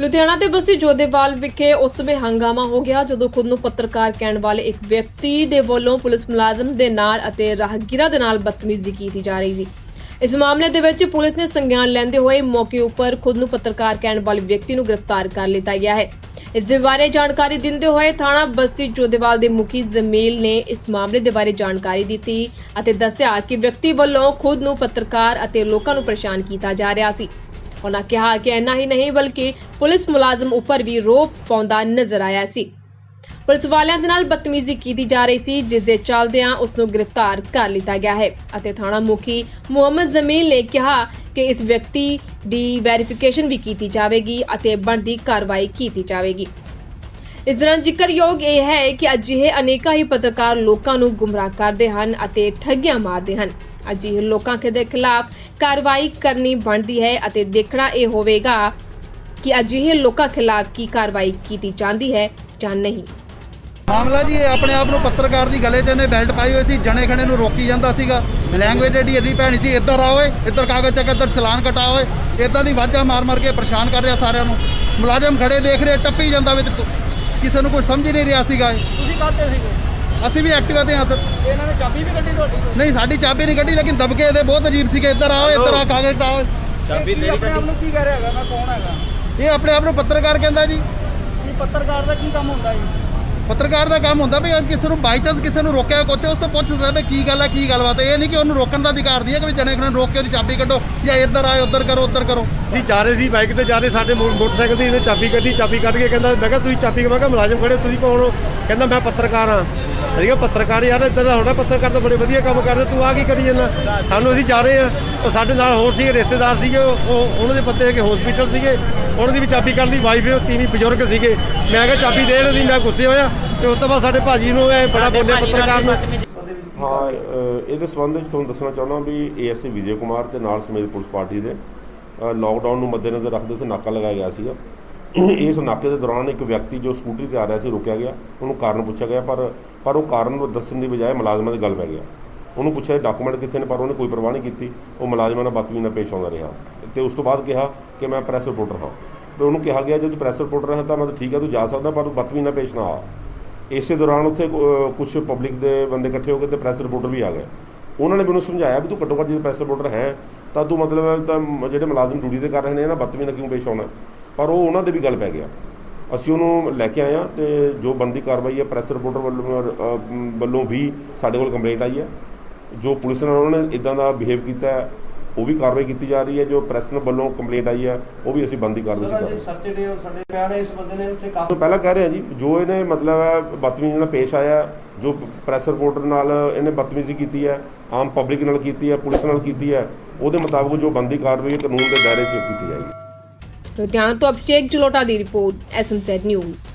ਲੁਧਿਆਣਾ ਦੇ ਬਸਤੀ ਜੋਧੇਵਾਲ ਵਿਖੇ ਉਸ ਸਮੇਂ ਹੰਗਾਮਾ ਹੋ ਗਿਆ ਜਦੋਂ ਖੁਦ ਨੂੰ ਪੱਤਰਕਾਰ ਕਹਿਣ ਵਾਲੇ ਇੱਕ ਵਿਅਕਤੀ ਦੇ ਵੱਲੋਂ ਪੁਲਿਸ ਮੁਲਾਜ਼ਮ ਦੇ ਨਾਲ ਅਤੇ ਰਾਹਗੀਰਾਂ ਦੇ ਨਾਲ ਬਦਤਮੀਜ਼ੀ ਕੀਤੀ ਜਾ ਰਹੀ ਸੀ। ਇਸ ਮਾਮਲੇ ਦੇ ਵਿੱਚ ਪੁਲਿਸ ਨੇ ਸੰਗਿਆਨ ਲੈਂਦੇ ਹੋਏ ਮੌਕੇ ਉੱਪਰ ਖੁਦ ਨੂੰ ਪੱਤਰਕਾਰ ਕਹਿਣ ਵਾਲੇ ਵਿਅਕਤੀ ਨੂੰ ਗ੍ਰਿਫਤਾਰ ਕਰ ਲਿੱਤਾ ਗਿਆ ਹੈ। ਇਸ ਦੇ ਬਾਰੇ ਜਾਣਕਾਰੀ ਦਿੰਦੇ ਹੋਏ ਥਾਣਾ ਬਸਤੀ ਜੋਧੇਵਾਲ ਦੇ ਮੁਖੀ ਜ਼ਮੀਲ ਨੇ ਇਸ ਮਾਮਲੇ ਦੇ ਬਾਰੇ ਜਾਣਕਾਰੀ ਦਿੱਤੀ ਅਤੇ ਦੱਸਿਆ ਕਿ ਵਿਅਕਤੀ ਵੱਲੋਂ ਖੁਦ ਨੂੰ ਪੱਤਰਕਾਰ ਅਤੇ ਲੋਕਾਂ ਨੂੰ ਪਰੇਸ਼ਾਨ ਕੀਤਾ ਜਾ ਰਿਹਾ ਸੀ। ਉਹਨਾਂ ਕਿਹਾ ਕਿ ਇੰਨਾ ਹੀ ਨਹੀਂ ਬਲਕਿ ਪੁਲਿਸ ਮੁਲਾਜ਼ਮ ਉੱਪਰ ਵੀ ਰੋਪ ਪਾਉਂਦਾ ਨਜ਼ਰ ਆਇਆ ਸੀ। ਪੁਲਿਸ ਵਾਲਿਆਂ ਦੇ ਨਾਲ ਬਦਤਮੀਜ਼ੀ ਕੀਤੀ ਜਾ ਰਹੀ ਸੀ, ਜਿਸ ਦੇ ਚੱਲਦਿਆਂ ਉਸ ਨੂੰ ਗ੍ਰਿਫਤਾਰ ਕਰ ਲਿੱਤਾ ਗਿਆ ਹੈ ਅਤੇ ਥਾਣਾ ਮੁਖੀ ਮੁਹੰਮਦ ਜ਼ਮੀਲ ਨੇ ਕਿਹਾ ਕਿ ਇਸ ਵਿਅਕਤੀ ਦੀ ਵੈਰੀਫਿਕੇਸ਼ਨ ਵੀ ਕੀਤੀ ਜਾਵੇਗੀ ਅਤੇ ਬਣਦੀ ਕਾਰਵਾਈ ਕੀਤੀ ਜਾਵੇਗੀ। ਇਸ ਦੌਰਾਨ ਜ਼ਿਕਰਯੋਗ ਇਹ ਹੈ ਕਿ ਅਜਿਹੇ ਅਨੇਕਾਂ ਹੀ ਪੱਤਰਕਾਰ ਲੋਕਾਂ ਨੂੰ ਗੁੰਮਰਾਹ ਕਰਦੇ ਹਨ ਅਤੇ ਠੱਗੀਆਂ ਮਾਰਦੇ ਹਨ। ਅਜਿਹੇ ਲੋਕਾਂ ਦੇ ਖਿਲਾਫ ਕਾਰਵਾਈ ਕਰਨੀ ਬਣਦੀ ਹੈ ਅਤੇ ਦੇਖਣਾ ਇਹ ਹੋਵੇਗਾ ਕਿ ਅਜਿਹੇ ਲੋਕਾਂ ਖਿਲਾਫ ਕੀ ਕਾਰਵਾਈ ਕੀਤੀ ਜਾਂਦੀ ਹੈ ਜਾਂ ਨਹੀਂ। ਮਾਮਲਾ ਜੀ ਇਹ ਆਪਣੇ ਆਪ ਨੂੰ ਪੱਤਰਕਾਰ ਦੀ ਗਲੇ 'ਚ ਇਹਨੇ ਬੈਲਟ ਪਾਈ ਹੋਈ ਸੀ ਜਣੇ ਖਣੇ ਨੂੰ ਰੋਕੀ ਜਾਂਦਾ ਸੀਗਾ। ਲੈਂਗੁਏਜ ਜਿਹੜੀ ਇਹਦੀ ਭੈਣੀ ਸੀ ਇੱਧਰ ਆ ਓਏ ਇੱਧਰ ਕਾਗਜ਼ ਚੱਕ ਇੱਧਰ ਚਲਾਨ ਕਟਾ ਓਏ। ਇਦਾਂ ਦੀ ਵਾਜਾਂ ਮਾਰ ਮਾਰ ਕੇ ਪਰੇਸ਼ਾਨ ਕਰ ਰਿਹਾ ਸਾਰਿਆਂ ਨੂੰ। ਮੁਲਾਜ਼ਮ ਖੜੇ ਦੇਖ ਰਹੇ ਟੱਪੀ ਜਾਂਦਾ ਵਿੱਚ ਕਿਸੇ ਨੂੰ ਕੋਈ ਸਮਝ ਹੀ ਨਹੀਂ ਰਿਹਾ ਸੀਗਾ ਤੁਸੀਂ ਕਾਹਤੇ ਸੀਗੇ? ਅਸੀਂ ਵੀ ਐਕਟਿਵਾ ਤੇ ਹਾਂ ਸਰ। ਇਹਨਾਂ ਨੇ ਚਾਬੀ ਵੀ ਕੱਢੀ ਤੁਹਾਡੀ? ਨਹੀਂ ਸਾਡੀ ਚਾਬੀ ਨਹੀਂ ਕੱਢੀ ਲੇਕਿਨ ਦਬਕੇ ਇਹਦੇ ਬਹੁਤ ਅਜੀਬ ਸੀਗੇ। ਇੱਧਰ ਆਓ ਇੱਧਰ ਆ ਕਾਗਜ਼ ਓਏ ਚਾਬੀ ਦੇ ਆਪਣੇ ਆਪ ਨੂੰ ਕੀ ਕਹਿ ਰਿਹਾ ਹੈਗਾ? ਮੈਂ ਕੌਣ ਹੈਗਾ? ਇਹ ਆਪਣੇ ਆਪ ਨੂੰ ਪੱਤਰਕਾਰ ਕਹਿੰਦਾ ਜੀ। ਕੀ ਪੱਤਰਕਾਰ ਦਾ ਕੀ ਕੰਮ ਹੁੰਦਾ ਜੀ? ਪੱਤਰਕਾਰ ਦਾ ਕੰਮ ਹੁੰਦਾ ਵੀ ਕਿਸੇ ਨੂੰ ਬਾਈ ਚਾਂਸ ਕਿਸੇ ਨੂੰ ਰੋਕਿਆ ਕੁਛ, ਉਸ ਤੋਂ ਪੁੱਛ ਸਕਦਾ ਵੀ ਕੀ ਗੱਲ ਹੈ ਕੀ ਗੱਲਬਾਤ ਹੈ ਇਹ ਨਹੀਂ ਕਿ ਉਹਨੂੰ ਰੋਕਣ ਦਾ ਅਧਿਕਾਰ ਦੀ ਹੈ ਕਿ ਵੀ ਜਣੇ ਨੂੰ ਰੋਕ ਕੇ ਉਹਦੀ ਚਾਬੀ ਕੱਢੋ ਜਾਂ ਇੱਧਰ ਆਏ, ਉੱਧਰ ਕਰੋ ਉੱਧਰ ਕਰੋ। ਅਸੀਂ ਜਾ ਰਹੇ ਸੀ ਬਾਈਕ ਤੇ, ਜਾ ਰਹੇ ਸਾਡੇ ਮੋਟਰਸਾਈਕਲ ਦੀ ਇਹਨੇ ਚਾਬੀ ਕੱਢੀ, ਚਾਬੀ ਕੱਢ ਕੇ ਕਹਿੰਦਾ, ਮੈਂ ਕਿਹਾ, ਤੁਸੀਂ ਚਾਬੀ ਮੈਂ ਕਿਹਾ, ਮੁਲਾਜ਼ਮ ਖੜੇ, ਤੁਸੀਂ ਕੌਣ ਹੋ? ਕਹਿੰਦਾ, ਮੈਂ ਪੱਤਰਕਾਰ ਹਾਂ। ਠੀਕ ਹੈ ਪੱਤਰਕਾਰ ਯਾਰ, ਇੱਧਰ ਦਾ ਹੋਣਾ ਪੱਤਰਕਾਰ ਤਾਂ ਬੜੇ ਵਧੀਆ ਕੰਮ ਕਰਦੇ, ਤੂੰ ਆ ਕੀ ਕਰੀ ਜਾਂਦਾ? ਸਾਨੂੰ ਅਸੀਂ ਜਾ ਰਹੇ ਹਾਂ, ਉਹ ਸਾਡੇ ਨਾਲ ਹੋਰ ਸੀਗੇ, ਰਿਸ਼ਤੇਦਾਰ ਸੀਗੇ, ਉਹ ਉਹਨਾਂ ਦੇ ਪੱਤੇ ਹੈਗੇ ਹਸਪੀਟਲ ਸੀਗੇ, ਉਹਨਾਂ ਦੀ ਵੀ ਚਾਬੀ ਕੱਢਦੀ ਲਈ ਵਾਈਫ ਤੀਵੀਂ ਬਜ਼ੁਰਗ ਸੀਗੇ। ਮੈਂ ਕਿਹਾ, ਚਾਬੀ ਦੇ ਇਹਨਾਂ ਦੀ, ਮੈਂ ਗੁੱਸੇ ਹੋਇਆ। ਤੇ ਉਸ ਤੋਂ ਬਾਅਦ ਸਾਡੇ ਭਾਜੀ ਨੂੰ ਇਹ ਬੜਾ ਬੋਲਿਆ ਪੱਤਰਕਾਰ ਨੂੰ। ਹਾਂ ਇਹਦੇ ਸੰਬੰਧ ਵਿੱਚ ਤੁਹਾਨੂੰ ਦੱਸਣਾ ਚਾਹੁੰਦਾ ਵੀ ਏਐਸਸੀ ਵਿਜੇ ਕੁਮਾਰ ਤੇ ਨਾਲ ਸਮੇਤ ਪੁਲਿਸ ਪਾਰਟੀ ਦੇ ਲੋਕਡਾਊਨ ਨੂੰ ਮੱਦੇਨਜ਼ਰ ਰੱਖਦੇ ਉੱਥੇ ਨਾਕਾ ਲਗਾਇਆ ਗਿਆ ਸੀਗਾ। ਇਸ ਨਾਕੇ ਦੇ ਦੌਰਾਨ ਇੱਕ ਵਿਅਕਤੀ ਜੋ ਸਕੂਟਰੀ ਤੇ ਆ ਰਿਹਾ ਸੀ ਰੁਕਿਆ ਗਿਆ। ਉਹਨੂੰ ਕਾਰਨ ਪੁੱਛਿਆ ਗਿਆ ਪਰ ਪਰ ਉਹ ਕਾਰਨ ਨੂੰ ਦੱਸਣ ਦੀ ਬਜਾਏ ਮੁਲਾਜ਼ਮਾਂ ਦੀ ਗੱਲ ਪੈ ਗਿਆ। ਉਹਨੂੰ ਪੁੱਛਿਆ ਡਾਕੂਮੈਂਟ ਕਿੱਥੇ ਨੇ ਪਰ ਉਹਨੇ ਕੋਈ ਪਰਵਾਹ ਨਹੀਂ ਕੀਤੀ। ਉਹ ਮੁਲਾਜ਼ਮਾਂ ਨਾਲ ਬਦਤਮੀਜ਼ੀ ਨਾਲ ਪੇਸ਼ ਆਉਂਦਾ ਰਿਹਾ। ਤੇ ਉਸ ਤੋਂ ਬਾਅਦ ਕਿਹਾ ਕਿ ਮੈਂ ਪ੍ਰੈਸ ਰਿਪੋਰਟਰ ਹਾਂ। ਤੇ ਉਹਨੂੰ ਕਿਹਾ ਗਿਆ ਜੇ ਤੂੰ ਪ੍ਰੈਸ ਰਿਪੋਰਟਰ ਹੈ ਤਾਂ ਮਤਲਬ ਠੀਕ ਹੈ ਤੂੰ ਜਾ ਸਕਦਾ ਪਰ ਤੂੰ ਬਦਤਮੀਜ਼ੀ ਨਾਲ ਪੇਸ਼ ਨਾ ਆ। ਇਸੇ ਦੌਰਾਨ ਉੱਥੇ ਕੁਝ ਪਬਲਿਕ ਦੇ ਬੰਦੇ ਇਕੱਠੇ ਹੋ ਗਏ ਤੇ ਪ੍ਰੈਸ ਰਿਪੋਰਟਰ ਵੀ ਆ ਗਏ। ਉਹਨਾਂ ਨੇ ਮੈਨੂੰ ਸਮਝਾਇਆ ਵੀ ਤੂੰ ਘੱਟੋ ਘੱਟ ਜੇ ਪ੍ਰੈਸ ਰਿਪੋਰਟਰ ਹੈ, ਤਾਂ ਤੂੰ ਮਤਲਬ ਤਾਂ ਮ- ਜਿਹੜੇ ਮੁਲਾਜ਼ਮ ਡਿਊਟੀ ਤੇ ਕਰ ਰਹੇ ਨੇ, ਇਹਨਾਂ ਬਦਤਮੀਜ਼ੀ ਨਾ ਕਿਉਂ ਪੇਸ਼ ਆਉਣਾ ਪਰ ਉਹ ਉਹਨਾਂ ਦੇ ਵੀ ਗੱਲ ਪੈ ਗਿਆ। ਅਸੀਂ ਉਹਨੂੰ ਲੈ ਕੇ ਆਏ ਹਾਂ ਤੇ ਜੋ ਬੰਦੀ ਕਾਰਵਾਈ ਹੈ ਪ੍ਰੈਸ ਰਿਪੋਰਟਰ ਵੱਲੋਂ ਵੱਲੋਂ ਵੀ ਸਾਡੇ ਕੋਲ ਕੰਪਲੇਂਟ ਆਈ ਹੈ। ਜੋ ਪੁਲਿਸ ਨਾਲ ਉਹਨਾਂ ਨੇ ਇਦਾਂ ਦਾ ਬਿਹੇਵ ਕੀਤਾ ਉਹ ਵੀ ਕਾਰਵਾਈ ਕੀਤੀ ਜਾ ਰਹੀ ਹੈ ਜੋ ਪ੍ਰੈਸ ਵੱਲੋਂ ਕੰਪਲੇਂਟ ਆਈ ਹੈ ਉਹ ਵੀ ਅਸੀਂ ਬੰਦੀ ਕਾਰਵਾਈ ਕਰ ਰਹੇ ਹਾਂ। ਸੱਚੇ ਸਾਡੇ ਪਿਆਰੇ ਇਸ ਬੰਦੇ ਨੇ ਉੱਤੇ ਤੋਂ ਪਹਿਲਾਂ ਕਹਿ ਰਹੇ ਹਾਂ ਜੀ ਜੋ ਇਹਨੇ ਮਤਲਬ ਹੈ ਬਦਤਮੀਜ਼ੀ ਨਾਲ ਪੇਸ਼ ਆਇਆ ਜੋ ਪ੍ਰੈਸ ਰਿਪੋਰਟਰ ਨਾਲ ਇਹਨੇ ਬਦਤਮੀਜ਼ੀ ਕੀਤੀ ਹੈ ਆਮ ਪਬਲਿਕ ਨਾਲ ਕੀਤੀ ਹੈ ਪੁਲਿਸ ਨਾਲ ਕੀਤੀ ਹੈ ਉਹਦੇ ਮੁਤਾਬਕ ਜੋ ਬੰਦੀ ਕਾਰਵਾਈ ਹੈ ਕਾਨੂੰਨ ਦੇ ਦਾਇਰੇ 'ਚ ਕੀਤੀ ਜਾਏਗੀ। ਲੁਧਿਆਣਾ ਤੋਂ ਅਭਿਸ਼ੇਕ ਜਲੋਟਾ ਦੀ ਰਿਪੋਰਟ ਐਸਐਮਜ਼ੈਡ ਨਿਊਜ਼